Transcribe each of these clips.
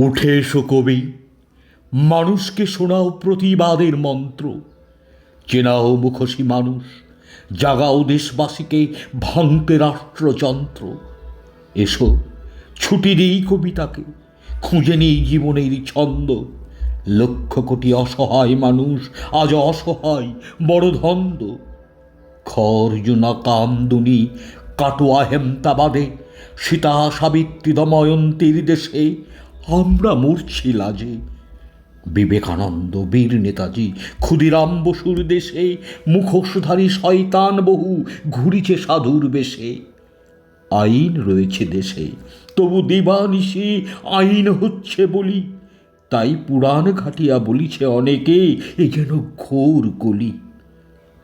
উঠে এসো কবি। মানুষকে শোনাও প্রতিবাদের মন্ত্র। চেনাও মুখোশী মানুষ। জাগাও দেশবাসীকে ভাঙতে রাষ্ট্রযন্ত্র। এসো, ছুটি নেই কবিতাকে। খুঁজে নেই জীবনের ছন্দ। লক্ষ কোটি অসহায় মানুষ আজ অসহায়, বড় ধন্দ। খরজুনা কামদুনি কাটোয়া হেমতাবাদে, সীতা সাবিত্রী দময়ন্তীর দেশে। আমরা মরছি লাজে বিবেকানন্দ, বীর নেতাজি, ক্ষুদিরাম বসুর দেশে, মুখোশধারী শয়তান বহু ঘুরিছে সাধুর বেশে। আইন রয়েছে দেশে, তবু দিবানিশি আইন হচ্ছে বলি। তাই পুরাণ ঘাটিয়া বলিছে অনেকে, এ যেন ঘোর কলি।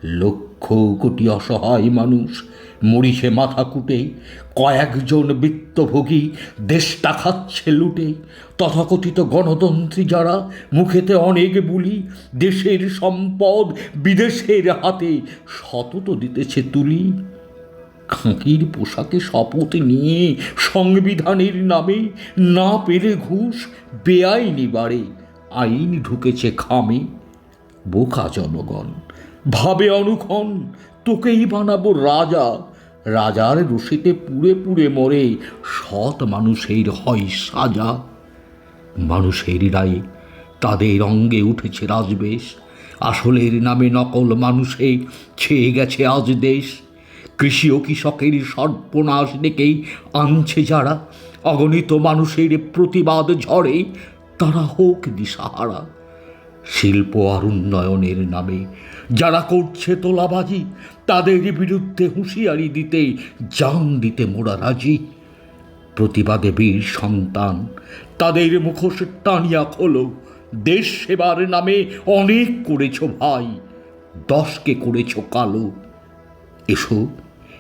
লক্ষ কোটি অসহায় মানুষ মরিছে মাথা কুটে, কয়েকজন বৃত্তভোগী দেশটা খাচ্ছে লুটে। তথাকথিত গণতন্ত্রী যারা মুখেতে অনেক বুলি, দেশের সম্পদ বিদেশের হাতে সতত দিতেছে তুলি। খাঁকির পোশাকে শপথ নিয়ে সংবিধানের নামে না পেলে ঘুষ বেআইনি বাড়ে, আইন ঢুকেছে খামে। বোকা জনগণ। ভাবে অনুক্ষণ, তোকেই বানাবো রাজা। রাজার রশিতে পুড়ে পুড়ে মরে সৎ মানুষের হয় সাজা। মানুষের রায়ে তাদের অঙ্গে উঠেছে রাজবেশ। আসলের নামে নকল মানুষে ছেয়ে গেছে আজ দেশ। কৃষি ও কৃষকের সর্বনাশ ডেকেই আনছে যারা। অগণিত মানুষের প্রতিবাদ ঝড়ে তারা হোক দিশাহারা। শিল্প আর উন্নয়নের নামে। যারা করছে তোলাবাজি, তাদের বিরুদ্ধে হুঁশিয়ারি দিতে, জান দিতে মোরা রাজি। প্রতিবাদে বীর সন্তান, তাদের মুখোশ টানিয়া খোলো। দেশ সেবার নামে অনেক করেছ ভাই, দশকে করেছ কালো। এসো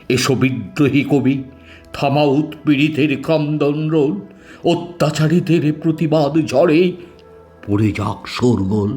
এসো বিদ্রোহী কবি থামা উৎপীড়িতের ক্রন্দন রোল। অত্যাচারীদের প্রতিবাদ ঝড়ে পড়ে যাক শোরগোল।